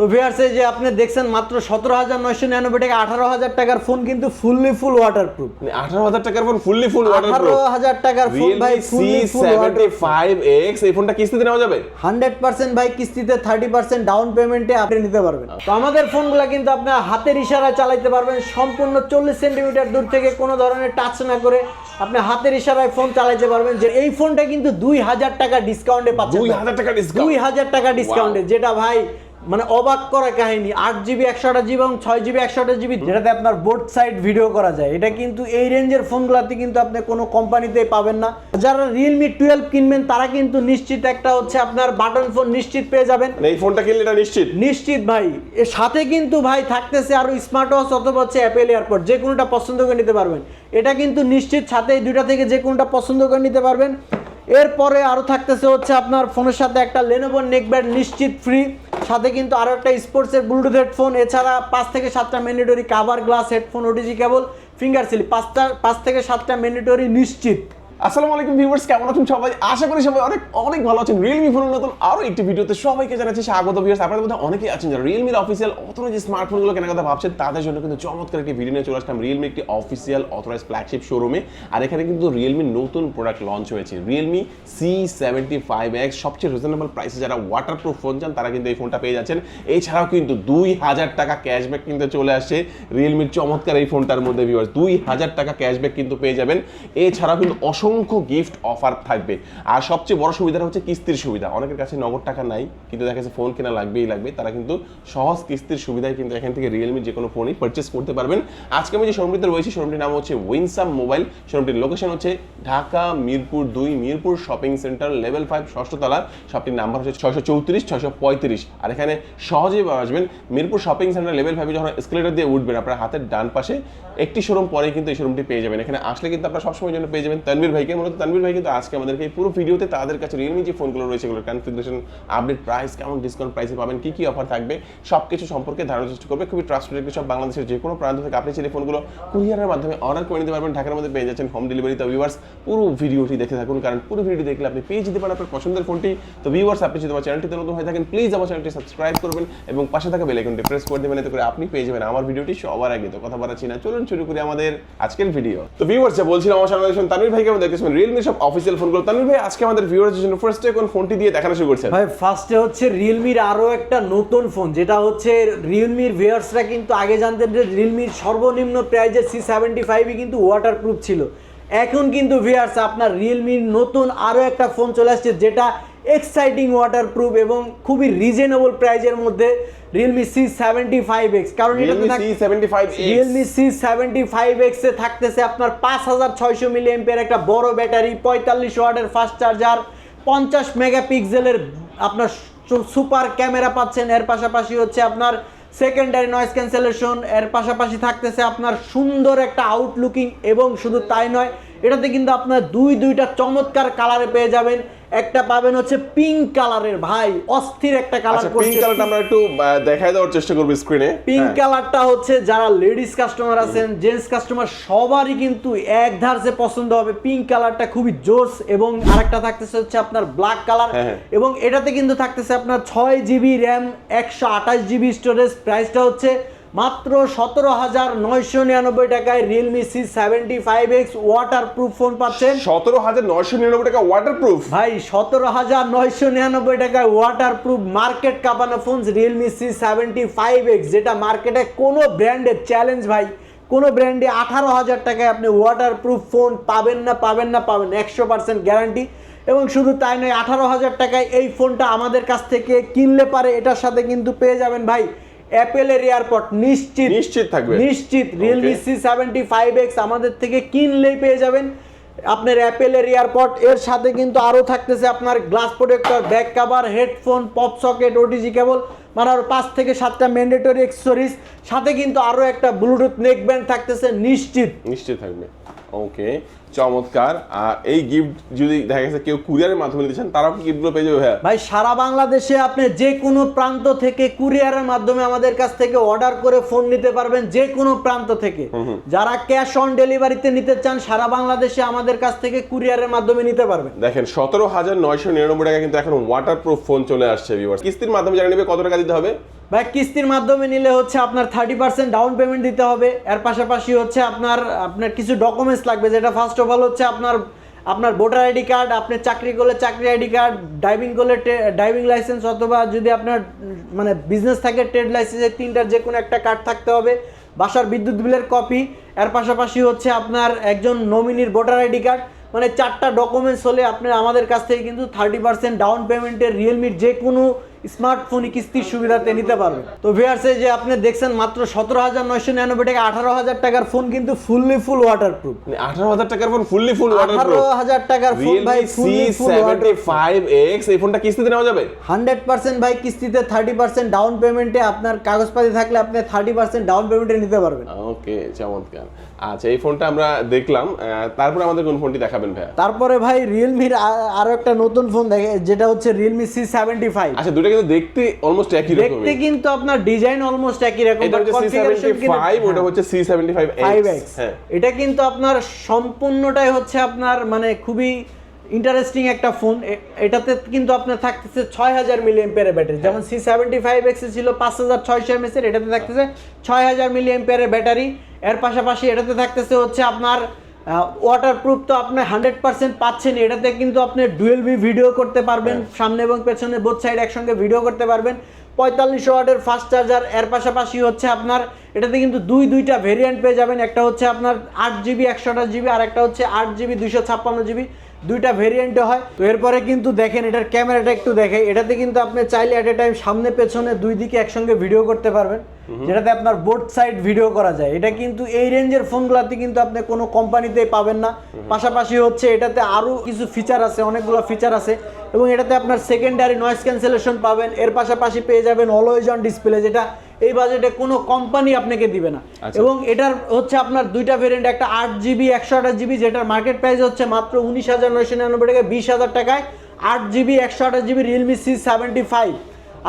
তো ভিউয়ার্স এই যে আপনি দেখছেন মাত্র সতেরো হাজার নয়শো নিরানব্বই টাকা আঠারো হাজার টাকার ফোন কিন্তু ফুললি ফুল ওয়াটার প্রুফ আঠারো হাজার টাকার ফোন ফুললি ফুল ওয়াটার আঠারো হাজার টাকার ফোন ভাই fully full seventy five X এই ফোনটা কিস্তিতে নেওয়া যাবে? হান্ড্রেড পার্সেন্ট ভাই কিস্তিতে থার্টি পার্সেন্ট ডাউন পেমেন্টে আপনি নিতে পারবেন। তো আমাদের ফোনগুলো কিন্তু আপনার হাতের ইশারায় চালাইতে পারবেন সম্পূর্ণ চল্লিশ সেন্টিমিটার দূর থেকে কোনো ধরনের টাচ না করে আপনি হাতের ইশারায় ফোন চালাইতে পারবেন যে এই ফোনটা কিন্তু দুই হাজার টাকা ডিসকাউন্টে পাচ্ছেন। দুই হাজার টাকা ডিসকাউন্ট দুই হাজার টাকা ডিসকাউন্টে যেটা ভাই মানে অবাক করা কাহিনী আট জিবি একশো একশোটা জিবি এবং ছয় জিবি একশো একশোটা জিবি যেটাতে আপনার বোর্ড সাইড ভিডিও করা যায়। এটা কিন্তু এই রেঞ্জের ফোনগুলোতে কিন্তু আপনি কোনো কোম্পানিতেই পাবেন না। যারা রিয়েলমি টুয়েলভ কিনবেন তারা কিন্তু নিশ্চিত একটা হচ্ছে আপনার বাটন ফোন নিশ্চিত পেয়ে যাবেন। মানে এই ফোনটা কিনলে এটা নিশ্চিত? নিশ্চিত ভাই। এর সাথে কিন্তু ভাই থাকতেছে আরও স্মার্ট ওয়াচ অথবা হচ্ছে অ্যাপেল এয়ারপোর্ট যে কোনোটা পছন্দ করে নিতে পারবেন। এটা কিন্তু নিশ্চিত সাথে এই দুইটা থেকে যে কোনোটা পছন্দ করে নিতে পারবেন। এরপরে আরও থাকতেছে হচ্ছে আপনার ফোনের সাথে একটা লেনোভো নেকব্যান্ড নিশ্চিত ফ্রি সাথে কিন্তু আরও একটা স্পোর্টসের ব্লুটুথ হেডফোন এছাড়া পাঁচ থেকে সাতটা mandatory cover glass headphone OTG cable finger seal পাঁচটা পাঁচ থেকে সাতটা ম্যান্ডেটরি নিশ্চিত। আসসালামু আলাইকুম ভিউয়ার্স, কেমন আছেন সবাই? আশা করি সবাই অনেক অনেক ভালো আছেন। রিয়েলমি ফোনের নতুন আরও একটি ভিডিওতে সবাইকে জানাচ্ছি স্বাগত ভিউয়ার্স। আপনাদের মধ্যে অনেকেই আছেন যারা রিয়েলমির অফিসিয়াল অথরাইজ স্মার্টফোনগুলো কেনার কথা ভাবছেন, তাদের জন্য কিন্তু চমৎকার একটি ভিডিও নিয়ে চলে আসলাম। রিয়েলমি একটি অফিসিয়াল অথরাইজ ফ্ল্যাগশিপ শোরুমে আর এখানে কিন্তু রিয়েলমির নতুন প্রোডাক্ট লঞ্চ হয়েছে। Realme C seventy five X সবচেয়ে রিজনেবল প্রাইসে যারা ওয়াটারপ্রুফ ফোন চান, তারা কিন্তু এই ফোনটা পেয়ে যাচ্ছেন। এছাড়াও কিন্তু দুই হাজার টাকা ক্যাশব্যাক কিন্তু চলে আসছে রিয়েলমির চমৎকার এই ফোনটার মধ্যে ভিউয়ার্স দুই হাজার টাকা ক্যাশব্যাক কিন্তু পেয়ে যাবেন। এছাড়াও কিন্তু অসংখ্য গিফট অফার থাকবে। আর সবচেয়ে বড় সুবিধাটা হচ্ছে কিস্তির সুবিধা। অনেকের কাছে নগদ টাকা নাই, কিন্তু দেখা যাচ্ছে ফোন কেনা লাগবেই লাগবে। তারা কিন্তু সহজ কিস্তির সুবিধায় কিন্তু এখান থেকে রিয়েলমির যে কোনো ফোনই পারচেস করতে পারবেন। আজকে আমি যে শোরুমটিতে রয়েছি, শোরুমটির নাম হচ্ছে উইনসাম মোবাইল শোরুমটির লোকেশন হচ্ছে ঢাকা, মিরপুর দুই, Mirpur shopping centre level five ষষ্ঠ তলা শপটির নাম্বার হচ্ছে ছয়শো চৌত্রিশ, ছয়শো পঁয়ত্রিশ। আর এখানে সহজেই আসবেন মিরপুর শপিং সেন্টার লেভেল ফাইভে যখন এসকেলেটার দিয়ে উঠবেন, আপনার হাতের ডান পাশে একটি শোরুম পরে কিন্তু এই শোরুমটি পেয়ে যাবেন। এখানে আসলে কিন্তু আপনারা সবসময় জন্য পেয়ে যাবেন। তানভীর ভাইকে, মূলত তানভীর ভাই কিন্তু আজকে আমাদেরকে এই পুরো ভিডিওতে তাদের কাছে রিয়েলমি যে ফোনগুলো রয়েছে, এগুলোর কনফিগারেশন আপডেট প্রাইস কেমন ডিসকাউন্ট প্রাইসে পাবেন, কি কি অফার থাকবে সব কিছু সম্পর্কে ধারণা চেষ্টা করবে। খুবই ট্রাস্টেড একটি সব বাংলাদেশের যে কোনো প্রান্ত থেকে আপনি চাইলে ফোনগুলো কুরিয়ারের মাধ্যমে অর্ডার করে নিতে পারবেন। ঢাকার মধ্যে পেয়ে যাচ্ছেন হোম ডেলিভারি তো ভিউয়ার্স পুরো ভিডিওটি দেখে থাকুন, কারণ পুরো ভিডিও দেখলে আপনি পেয়ে যেতে পারেন আপনার পছন্দের ফোনটি। তো ভিউয়ার্স আপনি যদি আমার চ্যানেলটিতে নতুন হয়ে থাকেন প্লিজ আমার চ্যানেলটি সাবস্ক্রাইব করবেন এবং পাশে থাকা বেল আইকনটি প্রেস করে দেবেন, এতে করে আপনি পেয়ে যাবেন আমার ভিডিওটি সবার আগে। তো কথা বাড়াচ্ছি না, চলুন শুরু করি আমাদের আজকের ভিডিও তো ভিউয়ার্স যা বলছিলাম, আমার সামনে তানভীর ভাইকে দেখতেছেন রিয়েলমি সব অফিসিয়াল ফোনগুলো তানভীর ভাই, আজকে আমাদের ভিউয়ারদের জন্য ফার্স্টে কোন ফোনটি দিয়ে দেখানো শুরু করছেন? ভাই ফার্স্টে হচ্ছে রিয়েলমির আরও একটা নতুন ফোন যেটা হচ্ছে রিয়েলমির ভিউয়ার্সরা কিন্তু আগে জানতেন যে রিয়েলমির সর্বনিম্ন প্রাইজের সি সেভেন্টি ফাইভই কিন্তু ওয়াটারপ্রুফ ছিল। এখন কিন্তু ভিউয়ার্স আপনার রিয়েলমির নতুন আরও একটা ফোন চলে আসছে, যেটা এক্সাইটিং ওয়াটারপ্রুফ এবং খুবই রিজনেবল প্রাইজের মধ্যে Realme C seventy five X কারণ রিয়েলমি সি সেভেন্টি ফাইভ এক্সে থাকতেছে আপনার পাঁচ হাজার ছয়শো মিলি এমপিয়ার একটা বড় ব্যাটারি পঁয়তাল্লিশ ওয়াটের ফাস্ট চার্জার পঞ্চাশ মেগাপিক্সেলের আপনার সুপার ক্যামেরা পাচ্ছেন। এর পাশাপাশি হচ্ছে আপনার সেকেন্ডারি নয়েজ ক্যান্সেলেশন এর পাশাপাশি থাকতেছে আপনার সুন্দর একটা আউটলুকিং এবং শুধু তাই নয় এটাতে কিন্তু আপনার দুই দুইটা চমৎকার কালারে পেয়ে যাবেন। একটা পাবেন হচ্ছে পিঙ্ক কালারের ভাই অস্থির একটা কালার আচ্ছা পিঙ্ক কালারটা আমরা একটু দেখাই দেওয়ার চেষ্টা করব স্ক্রিনে পিঙ্ক কালারটা হচ্ছে যারা লেডিস কাস্টমার আছেন জেন্টস কাস্টমার সবারই কিন্তু এক ধারসে পছন্দ হবে পিঙ্ক কালারটা খুবই জোস এবং আরেকটা থাকতেছে হচ্ছে আপনার ব্ল্যাক কালার হ্যাঁ। এবং এটাতে কিন্তু থাকতেছে আপনার ছয় জিবি র্যাম একশো আঠাশ জিবি স্টোরেজ প্রাইসটা হচ্ছে মাত্র সতেরো হাজার নয়শো নিরানব্বই টাকায় Realme C seventy five X water proof phone পাচ্ছেন। সতেরো হাজার নয়শো নিরানব্বই টাকা ওয়াটারপ্রুফ ভাই সতেরো হাজার নয়শো নিরানব্বই টাকায় ওয়াটার প্রুফ মার্কেট কাঁপানো phone Realme C seventy five X যেটা মার্কেটে কোনো ব্র্যান্ডের চ্যালেঞ্জ ভাই কোনো ব্র্যান্ডে আঠারো হাজার টাকায় আপনি ওয়াটার প্রুফ ফোন পাবেন না পাবেন না পাবেন একশো পার্সেন্ট গ্যারান্টি এবং শুধু তাই নয় আঠারো হাজার টাকায় এই ফোনটা আমাদের কাছ থেকে কিনলে পারে এটার সাথে কিন্তু পেয়ে যাবেন ভাই। অ্যাপেলের এয়ারপড নিশ্চিত। নিশ্চিত থাকবে। নিশ্চিত। Realme C seventy five X আমাদের থেকে কিনলেই পেয়ে যাবেন। আপনার অ্যাপেলের এয়ারপড এর সাথে কিন্তু আরও থাকতেছে আপনার glass protector back cover headphone pop socket OTG cable মানে আরও পাঁচ থেকে সাতটা ম্যান্ডেটরি এক্সেসরিজ সাথে কিন্তু আরও একটা ব্লুটুথ নেক ব্যান্ড থাকতেছে নিশ্চিত। নিশ্চিত থাকবে। ওকে চমৎকার। আর এই গিফট যদি দেখা গেছে কেউ কুরিয়ারের মাধ্যমে দিচ্ছেন তারাও কি গিফটগুলো পেয়ে যাবে ভাই সারা বাংলাদেশে আপনি যে কোনো প্রান্ত থেকে কুরিয়ারের মাধ্যমে আমাদের কাছ থেকে অর্ডার করে ফোন নিতে পারবেন যে কোনো প্রান্ত থেকে। যারা ক্যাশ অন ডেলিভারিতে নিতে চান সারা বাংলাদেশে আমাদের কাছ থেকে কুরিয়ারের মাধ্যমে নিতে পারবেন। দেখেন সতেরো হাজার নয়শো নিরানব্বই টাকা কিন্তু এখন ওয়াটার প্রুফ ফোন চলে আসছে ভিউয়ার্স কিস্তির মাধ্যমে জানা নেবে কত টাকা দিতে হবে? ভাই কিস্তির মাধ্যমে নিলে হচ্ছে আপনার থার্টি পার্সেন্ট ডাউন পেমেন্ট দিতে হবে। এর পাশাপাশি হচ্ছে আপনার আপনার কিছু ডকুমেন্টস লাগবে যেটা ফার্স্ট অফ অল হচ্ছে আপনার আপনার ভোটার আইডি কার্ড, আপনি চাকরি করলে চাকরি আইডি কার্ড ড্রাইভিং করলে ড্রাইভিং লাইসেন্স অথবা যদি আপনার মানে বিজনেস থাকে ট্রেড লাইসেন্স এই তিনটার যে কোনো একটা কার্ড থাকতে হবে। বাসার বিদ্যুৎ বিলের কপি এর পাশাপাশি হচ্ছে আপনার একজন নমিনির ভোটার আইডি কার্ড। মানে চারটা ডকুমেন্টস হলে আপনি আমাদের কাছ থেকে কিন্তু থার্টি পার্সেন্ট ডাউন পেমেন্টের রিয়েলমির যে কোনো স্মার্টফোনই কিস্তির সুবিধাতে নিতে পারবেন তো ভিআরসে যে আপনি দেখছেন মাত্র সতেরো হাজার নয়শো নিরানব্বই টাকা আঠারো হাজার টাকার ফোন কিন্তু ফুললি ফুল ওয়াটার প্রুফ আঠারো হাজার টাকার ফোন ফুললি ফুল ওয়াটার আঠারো হাজার টাকার ফোন ভাই ফুললি ফুল ফাইভ এক্স এই ফোনটা কিস্তিতে নেওয়া যাবে? হান্ড্রেড পার্সেন্ট ভাই কিস্তিতে থার্টি পার্সেন্ট ডাউন পেমেন্টে আপনার কাগজপাতি থাকলে আপনি থার্টি পার্সেন্ট ডাউন পেমেন্টে নিতে পারবেন। ওকে চমৎকার। আচ্ছা এই ফোনটা আমরা দেখলাম। তারপরে আমাদের কোন ফোনটি দেখাবেন ভাই তারপরে ভাই রিয়েলমির আরও একটা নতুন ফোন দেখে যেটা হচ্ছে রিয়েলমি সি সেভেন্টি ফাইভ আচ্ছা দুটো কিন্তু দেখতে অলমোস্ট একই দেখতে কিন্তু আপনার ডিজাইন অলমোস্ট একই রকম এটা হচ্ছে ওটা হচ্ছে এক্স হ্যাঁ। এটা কিন্তু আপনার সম্পূর্ণটাই হচ্ছে আপনার মানে খুবই ইন্টারেস্টিং একটা ফোন এটাতে কিন্তু আপনার থাকতেছে ছয় হাজার মিলিয়ন পেয়ারের ব্যাটারি যেমন সি সেভেন্টি ফাইভ এক্সে ছিল পাঁচ হাজার ছয়শো এর এটাতে থাকতেছে ছয় হাজার মিলিয়ন পেয়ারের ব্যাটারি এর পাশাপাশি এটাতে থাকতেছে হচ্ছে আপনার ওয়াটার প্রুফ তো আপনি হান্ড্রেড পার্সেন্ট পাচ্ছেন। এটাতে কিন্তু আপনি ডুয়েল বি ভিডিও করতে পারবেন। সামনে এবং পেছনে বোথ সাইড একসঙ্গে ভিডিও করতে পারবেন। পঁয়তাল্লিশ ওয়াটের ফাস্ট চার্জার এর পাশাপাশি হচ্ছে আপনার এটাতে কিন্তু দুই দুইটা ভেরিয়েন্ট পেয়ে যাবেন। একটা হচ্ছে আপনার আট জিবি একশো আঠাশ জিবি আর একটা হচ্ছে আট জিবি দুইশো ছাপ্পান্ন জিবি দুইটা ভেরিয়েন্টে হয়। তো এরপরে কিন্তু দেখেন এটার ক্যামেরাটা একটু দেখে এটাতে কিন্তু আপনি চাইলে এট এ টাইম সামনে পেছনে দুই দিকে একসঙ্গে ভিডিও করতে পারবেন। যেটাতে আপনার বোর্ড সাইড ভিডিও করা যায়। এটা কিন্তু এই রেঞ্জের ফোনগুলোতে কিন্তু আপনি কোনো কোম্পানিতেই পাবেন না। পাশাপাশি হচ্ছে এটাতে আরও কিছু ফিচার আছে অনেকগুলো ফিচার আছে। এবং এটাতে আপনার সেকেন্ডারি নয়েজ ক্যান্সেলেশন পাবেন। এর পাশাপাশি পেয়ে যাবেন অলওয়েজ অন ডিসপ্লে যেটা এই বাজেটে কোনো কোম্পানি আপনাকে দিবে না। আচ্ছা। এবং এটার হচ্ছে আপনার দুইটা ভেরিয়েন্ট একটা আট জিবি একশো আঠাশ জিবি যেটার মার্কেট প্রাইস হচ্ছে মাত্র উনিশ হাজার নয়শো নিরানব্বই টাকা বিশ হাজার টাকায়। আট জিবি একশো আঠাশ GB Realme C seventy five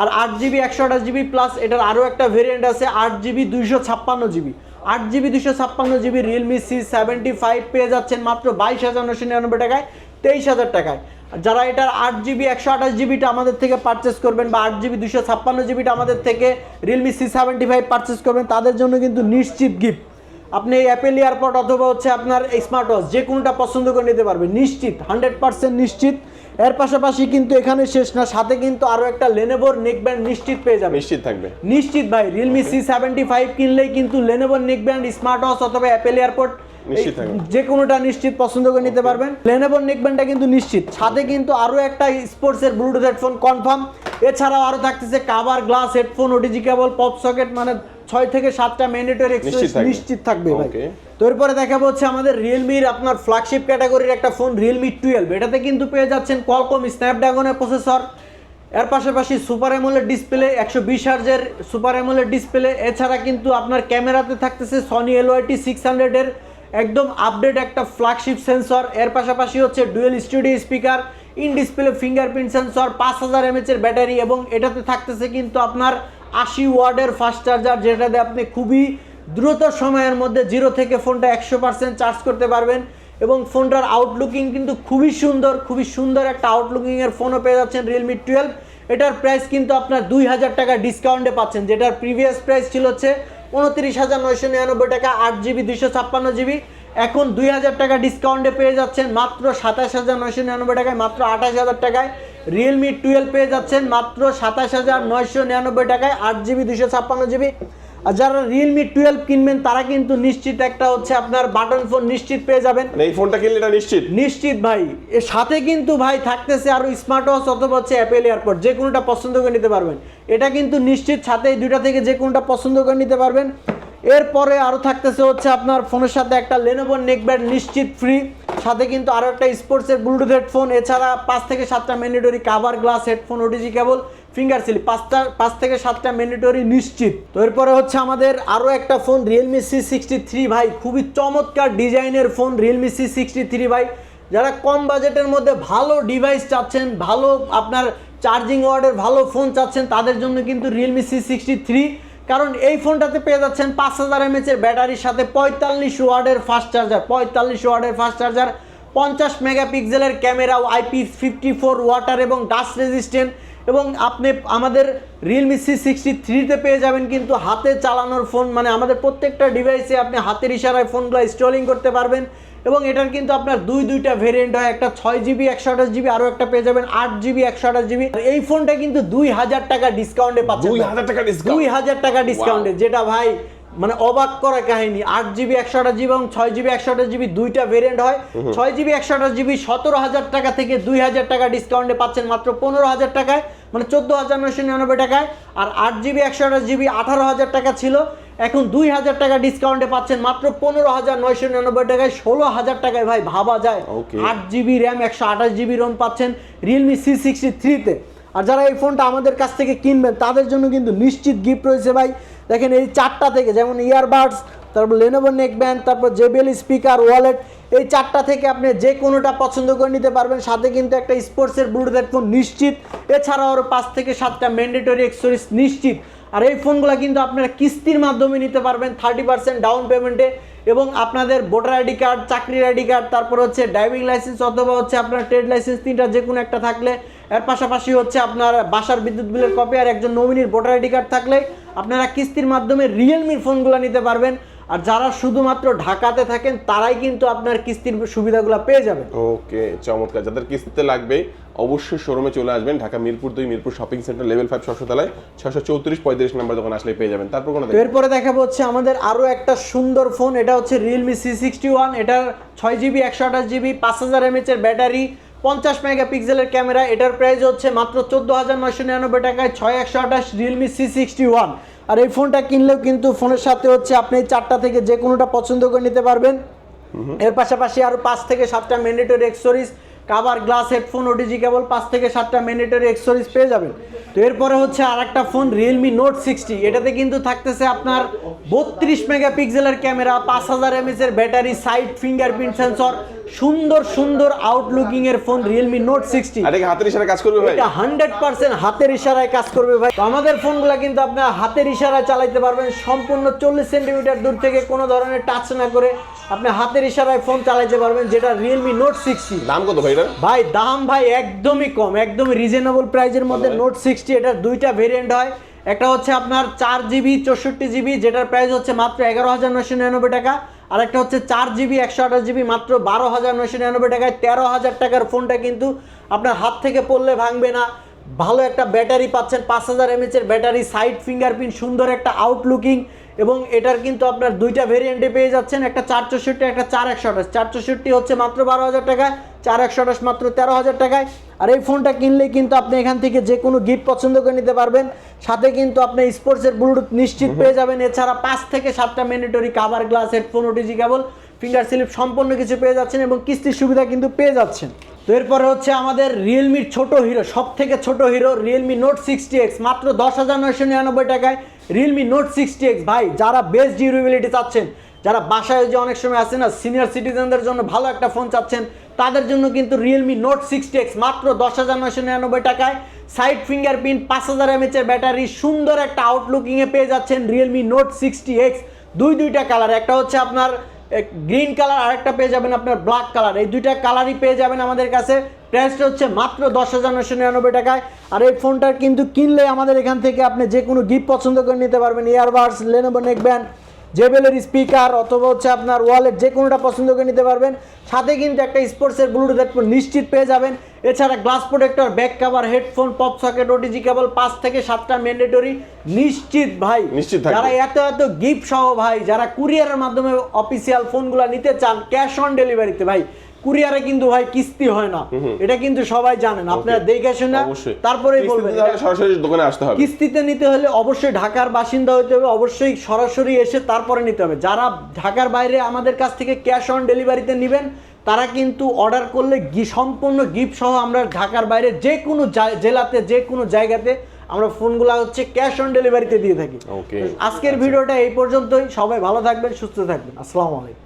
আর আট জিবি একশো আঠাশ জিবি প্লাস এটার আরও একটা ভেরিয়েন্ট আছে আট জিবি দুইশো ছাপ্পান্ন জিবি আট জিবি দুশো ছাপ্পান্ন GB Realme C seventy five পেয়ে যাচ্ছেন মাত্র বাইশ হাজার নশো নিরানব্বই টাকায় তেইশ হাজার টাকায়। যারা এটার আট জিবি একশো আঠাশ জিবিটা আমাদের থেকে পারচেস করবেন বা আট জিবি দুশো ছাপ্পান্ন জিবিটা আমাদের থেকে Realme C seventy five purchase করবেন তাদের জন্য কিন্তু নিশ্চিত গিফট আপনি এই অ্যাপেল এয়ারপড অথবা হচ্ছে আপনার স্মার্ট ওয়াচ যে কোনোটা পছন্দ করে নিতে পারবেন নিশ্চিত হান্ড্রেড পার্সেন্ট নিশ্চিত। এর পাশাপাশি কিন্তু এখানে শেষ না সাথে কিন্তু আরও একটা লেনেভোর নেক ব্যান্ড নিশ্চিত পেয়ে যাবে নিশ্চিত থাকবে। নিশ্চিত ভাই রিয়েলমি সি সেভেন্টি ফাইভ কিনলেই কিন্তু লেনেভোর নেক ব্যান্ড স্মার্ট ওয়াচ অথবা অ্যাপেল এয়ারপোর্ট। যে কোনোটা নিশ্চিত পছন্দ করে নিতে পারবেন। লেনোভোর নেক ব্যান্ডটা কিন্তু নিশ্চিত। সাথে কিন্তু আরও একটা স্পোর্টসের ব্লুটুথ হেডফোন কনফার্ম এছাড়াও আরও থাকতেছে cover glass headphone OTG cable pop socket মানে ছয় থেকে সাতটা ম্যান্ডেটরি নিশ্চিত থাকবে। ভাই। তো এরপরে দেখাবো হচ্ছে আমাদের রিয়েলমির আপনার ফ্ল্যাগশিপ ক্যাটাগরির একটা ফোন রিয়েলমি টুয়েলভ এটাতে কিন্তু পেয়ে যাচ্ছেন কলকম স্ন্যাপড্রাগনের প্রসেসর এর পাশাপাশি সুপার অ্যামোলেড ডিসপ্লে একশো বিশ হার্জের সুপার অ্যামোলেড ডিসপ্লে এছাড়া কিন্তু আপনার ক্যামেরাতে থাকতেছে সনি এলওয়াইটি সিক্স হান্ড্রেডের একদম আপডেট একটা ফ্ল্যাগশিপ সেন্সর এর পাশাপাশি হচ্ছে dual studio speaker in display fingerprint sensor পাঁচ হাজার এমএচের ব্যাটারি এবং এটাতে থাকতেছে কিন্তু আপনার আশি ওয়ার্ডের ফাস্ট চার্জার যেটাতে আপনি খুবই দ্রুত সময়ের মধ্যে জিরো থেকে ফোনটা একশো পার্সেন্ট চার্জ করতে পারবেন এবং ফোনটার আউটলুকিং কিন্তু খুবই সুন্দর খুবই সুন্দর একটা আউটলুকিংয়ের ফোনও পেয়ে যাচ্ছেন রিয়েলমি টুয়েলভ এটার প্রাইস কিন্তু আপনার দুই হাজার টাকা ডিসকাউন্টে পাচ্ছেন, যেটার প্রিভিয়াস প্রাইস ছিল হচ্ছে উনত্রিশ হাজার নয়শো নিরানব্বই টাকা, আট জিবি, দুইশো ছাপ্পান্ন জিবি। এখন দুই হাজার টাকা ডিসকাউন্টে পেয়ে যাচ্ছেন মাত্র সাতাশ হাজার নয়শো নিরানব্বই টাকায়, মাত্র আঠাশ হাজার টাকায়। রিয়েলমি টুয়েলভ পেয়ে যাচ্ছেন মাত্র সাতাশ হাজার নয়শো নিরানব্বই টাকায়, আট জিবি দুশো ছাপ্পান্ন জিবি। আর যারা রিয়েলমি টুয়েলভ কিনবেন তারা কিন্তু নিশ্চিত একটা হচ্ছে আপনার বাটন ফোন নিশ্চিত পেয়ে যাবেন। মানে এই ফোনটা কিনলে এটা নিশ্চিত? নিশ্চিত ভাই। এর সাথে কিন্তু ভাই থাকতেছে আরও স্মার্ট ওয়াচ অথবা হচ্ছে অ্যাপেল এয়ারপোর্ট যে কোনোটা পছন্দ করে নিতে পারবেন। এটা কিন্তু নিশ্চিত সাথে এই দুইটা থেকে যে কোনোটা পছন্দ করে নিতে পারবেন। এরপরে আরও থাকতেছে হচ্ছে আপনার ফোনের সাথে একটা লেনোভোর নেকব্যান্ড নিশ্চিত ফ্রি সাথে কিন্তু আরও একটা স্পোর্টসের ব্লুটুথ হেডফোন এছাড়া পাঁচ থেকে সাতটা mandatory cover glass headphone OTG cable finger sleeve পাঁচটা, পাঁচ থেকে সাতটা ম্যান্ডেটরি নিশ্চিত। তো এরপরে হচ্ছে আমাদের আরও একটা phone Realme C sixty three ভাই। খুবই চমৎকার ডিজাইনের phone Realme C sixty three ভাই। যারা কম বাজেটের মধ্যে ভালো ডিভাইস চাচ্ছেন, ভালো আপনার চার্জিং ওয়ার্ডের ভালো ফোন চাচ্ছেন, তাদের জন্য কিন্তু রিয়েলমি সি সিক্সটি থ্রি কারণ এই ফোনটাতে পেয়ে যাচ্ছেন পাঁচ হাজার এমএচের ব্যাটারির সাথে পঁয়তাল্লিশ ওয়ার্ডের ফাস্ট চার্জার পঁয়তাল্লিশ ওয়ার্ডের ফাস্ট চার্জার পঞ্চাশ মেগাপিক্সেলের camera IP fifty four water এবং ডাস্ট রেজিস্ট্যান্ট এবং আপনি আমাদের রিয়েলমি সি সিক্সটি থ্রিতে পেয়ে যাবেন কিন্তু হাতে চালানোর ফোন মানে আমাদের প্রত্যেকটা ডিভাইসে আপনি হাতের ইশারায় ফোনগুলো ইনস্টলিং করতে পারবেন। এবং এটার কিন্তু আপনার দুই দুইটা ভেরিয়েন্ট হয় একটা ছয় জিবি একশো আঠাশ জিবি আরও একটা পেয়ে যাবেন আট জিবি একশো আঠাশ জিবি এই ফোনটা কিন্তু দুই হাজার টাকা ডিসকাউন্টে পাচ্ছেন দুই হাজার টাকা দুই হাজার টাকা ডিসকাউন্টে যেটা ভাই মানে অবাক করা কাহিনী। আট জিবি একশো আঠাশ জিবি এবং ছয় জিবি একশো আঠাশ জিবি দুইটা ভেরিয়েন্ট হয়। ছয় জিবি একশো আঠাশ জিবি সতেরো হাজার টাকা থেকে দুই হাজার টাকা ডিসকাউন্টে পাচ্ছেন মাত্র পনেরো হাজার টাকায় মানে চোদ্দ হাজার নয়শো নিরানব্বই টাকায়। আর আট জিবি একশো আঠাশ জিবি আঠারো হাজার টাকা ছিল। এখন দুই হাজার টাকা ডিসকাউন্টে পাচ্ছেন মাত্র পনেরো হাজার নয়শো নিরানব্বই টাকায় ষোলো হাজার টাকায়। ভাই ভাবা যায়। আট জিবি র্যাম একশো আঠাশ জিবি রোম পাচ্ছেন রিয়েলমি সি সিক্সটি থ্রিতে আর যারা এই ফোনটা আমাদের কাছ থেকে কিনবেন তাদের জন্য কিন্তু নিশ্চিত গিফট রয়েছে ভাই। দেখেন এই চারটা থেকে, যেমন ইয়ারবাডস তারপর লেনোভো নেক ব্যান্ড তারপর জেবিএল স্পিকার ওয়ালেট এই চারটা থেকে আপনি যে কোনোটা পছন্দ করে নিতে পারবেন। সাথে কিন্তু একটা স্পোর্টসের ব্লুটুথ হেডফোন নিশ্চিত। এছাড়াও আরও পাঁচ থেকে সাতটা ম্যান্ডেটরি এক্সেসরিজ নিশ্চিত। আর এই ফোনগুলো কিন্তু আপনারা কিস্তির মাধ্যমে নিতে পারবেন থার্টি পার্সেন্ট ডাউন পেমেন্টে এবং আপনাদের ভোটার আইডি কার্ড চাকরির আইডি কার্ড তারপর হচ্ছে ড্রাইভিং লাইসেন্স অথবা হচ্ছে আপনার ট্রেড লাইসেন্স তিনটা যে কোনো একটা থাকলে এর পাশাপাশি হচ্ছে আপনার বাসার বিদ্যুৎ বিলের কপি আর একজন নমিনির ভোটার আইডি কার্ড থাকলে আপনারা কিস্তির মাধ্যমে রিয়েলমির ফোনগুলো নিতে পারবেন। আর যারা শুধুমাত্র ঢাকাতে থাকেন তারাই কিন্তু আপনার কিস্তির সুবিধাগুলো পেয়ে যাবেন। ওকে চমৎকার। যাদের কিস্তিতে লাগবে অবশ্যই শোরুমে চলে আসবেন। ঢাকা মিরপুর দুই Mirpur shopping centre level five ছশো ছশো চৌত্রিশ পঁয়ত্রিশ নাম্বার দোকান আসলে পেয়ে যাবেন। তারপর কোনো এরপরে দেখাবো হচ্ছে আমাদের আরও একটা সুন্দর ফোন এটা হচ্ছে রিয়েলমি সি সিক্সটি ওয়ান এটার ছয় জিবি একশো আঠাশ জিবি পাঁচ হাজার এমএচের ব্যাটারি পঞ্চাশ মেগাপিক্সেলের ক্যামেরা এটার প্রাইস হচ্ছে মাত্র চোদ্দ হাজার নয়শো নিরানব্বই টাকায় ছয় একশো আঠাশ রিয়েলমি সি সিক্সটি ওয়ান আর এই ফোনটা কিনলেও কিন্তু ফোনের সাথে হচ্ছে আপনি চারটা থেকে যে কোনোটা পছন্দ করে নিতে পারবেন। এর পাশাপাশি আরও পাঁচ থেকে সাতটা mandatory accessories cover glass headphone OTG cable পাঁচ থেকে সাতটা ম্যান্ডেটরি এক্সেসরিজ পেয়ে যাবেন। তো এরপরে হচ্ছে আর একটা ফোন রিয়েলমি নোট সিক্সটি এটাতে কিন্তু থাকতেছে আপনার বত্রিশ মেগাপিক্সেলের ক্যামেরা পাঁচ হাজার এমএস এর ব্যাটারি সাইড ফিঙ্গারপ্রিন্ট সেন্সর সুন্দর সুন্দর আউটলুকিং এর ফোন রিয়েলমি নোট সিক্সটি হাতের ইশারা কাজ করবে ভাই? এটা হান্ড্রেড পার্সেন্ট হাতের ইশারায় কাজ করবে ভাই। তো আমাদের ফোনগুলো কিন্তু আপনার হাতের ইশারায় চালাইতে পারবেন। সম্পূর্ণ চল্লিশ সেন্টিমিটার দূর থেকে কোনো ধরনের টাচ না করে আপনি হাতের ইশারায় ফোন চালাইতে পারবেন যেটা রিয়েলমি নোট সিক্সটি দাম কত ভাই? এটার ভাই দাম ভাই একদমই কম একদমই রিজনেবল প্রাইজের মধ্যে নোট সিক্সটি এটার দুইটা ভেরিয়েন্ট হয়। একটা হচ্ছে আপনার চার জিবি চৌষট্টি জিবি যেটার প্রাইস হচ্ছে মাত্র এগারো হাজার নয়শো নিরানব্বই টাকা। আর একটা হচ্ছে চার জিবি একশো আঠাশ জিবি মাত্র বারো হাজার নয়শো নিরানব্বই টাকায় তেরো হাজার টাকার ফোনটা কিন্তু আপনার হাত থেকে পড়লে ভাঙবে না। ভালো একটা ব্যাটারি পাচ্ছেন পাঁচ হাজার এমএচের ব্যাটারি সাইড ফিঙ্গারপ্রিন্ট সুন্দর একটা আউটলুকিং এবং এটার কিন্তু আপনার দুইটা ভেরিয়েন্টে পেয়ে যাচ্ছেন। একটা চার চৌষট্টি একটা চার একশো আঠাশ। চার চৌষট্টি হচ্ছে মাত্র বারো হাজার টাকায় চার একশো আঠাশ মাত্র তেরো হাজার টাকায়। আর এই ফোনটা কিনলে কিন্তু আপনি এখান থেকে যে কোনো গিফট পছন্দ করে নিতে পারবেন। সাথে কিন্তু আপনি স্পোর্টসের ব্লুটুথ নিশ্চিত পেয়ে যাবেন। এছাড়া পাঁচ থেকে সাতটা mandatory cover glass headphone OTG cable finger sleeve সম্পূর্ণ কিছু পেয়ে যাচ্ছেন এবং কিস্তির সুবিধা কিন্তু পেয়ে যাচ্ছেন। তো এরপরে হচ্ছে আমাদের রিয়েলমির ছোট হিরো সব থেকে ছোট hero Realme note sixty X মাত্র দশ হাজার নয়শো নিরানব্বই টাকায় রিয়েলমি নোট সিক্সটি এক্স ভাই যারা বেস্ট ডিউরেবিলিটি চাচ্ছেন যারা বাসায় যে অনেক সময় আসে না সিনিয়র সিটিজেনদের জন্য ভালো একটা ফোন চাচ্ছেন তাদের জন্য কিন্তু রিয়েলমি নোট সিক্সটি এক্স মাত্র দশ হাজার নয়শো নিরানব্বই টাকায়। সাইড ফিঙ্গারপ্রিন্ট পাঁচ হাজার এমএচের ব্যাটারি, সুন্দর একটা আউটলুকিংয়ে পেয়ে যাচ্ছেন রিয়েলমি নোট সিক্সটি এক্স দুই দুইটা কালার একটা হচ্ছে আপনার গ্রিন কালার আরেকটা পেয়ে যাবেন আপনার ব্ল্যাক কালার এই দুইটা কালারই পেয়ে যাবেন আমাদের কাছে। প্রাইসটা হচ্ছে মাত্র দশ হাজার নশো নিরানব্বই টাকায়। আর এই ফোনটার কিন্তু কিনলে আমাদের এখান থেকে আপনি যে কোনো গিফট পছন্দ করে নিতে পারবেন। ইয়ারবাডস লেনোভো নেক ব্যান্ড জেবেলের স্পিকার অথবা হচ্ছে আপনার ওয়ালেট যে কোনোটা পছন্দ করে নিতে পারবেন। সাথে কিন্তু একটা স্পোর্টসের ব্লুটুথ হেডফোন নিশ্চিত পেয়ে যাবেন। এছাড়া glass protector back cover headphone pop socket OTG cable পাঁচ থেকে সাতটা ম্যান্ডেটরি নিশ্চিত ভাই। নিশ্চিত। যারা এত এত গিফট সহ ভাই যারা কুরিয়ারের মাধ্যমে অফিসিয়াল ফোনগুলো নিতে চান ক্যাশ অন ডেলিভারিতে ভাই। কুরিয়ারে কিন্তু ভাই কিস্তি হয় না। এটা কিন্তু সবাই জানেন আপনারা দেখে শুনে তারপরেই কিস্তিতে বলবেন। সরাসরি দোকানে আসতে হবে। কিস্তিতে নিতে হলে অবশ্যই ঢাকার বাসিন্দা হতে হবে অবশ্যই সরাসরি এসে তারপরে নিতে হবে। যারা ঢাকার বাইরে আমাদের কাছ থেকে ক্যাশ অন ডেলিভারিতে নেবেন তারা কিন্তু অর্ডার করলে সম্পূর্ণ গিফট সহ আমরা ঢাকার বাইরে যে কোনো জেলাতে যে কোনো জায়গাতে আমরা ফোনগুলো হচ্ছে ক্যাশ অন ডেলিভারিতে দিয়ে থাকি। আজকের ভিডিওটা এই পর্যন্তই। সবাই ভালো থাকবেন সুস্থ থাকবেন। আসসালামু আলাইকুম।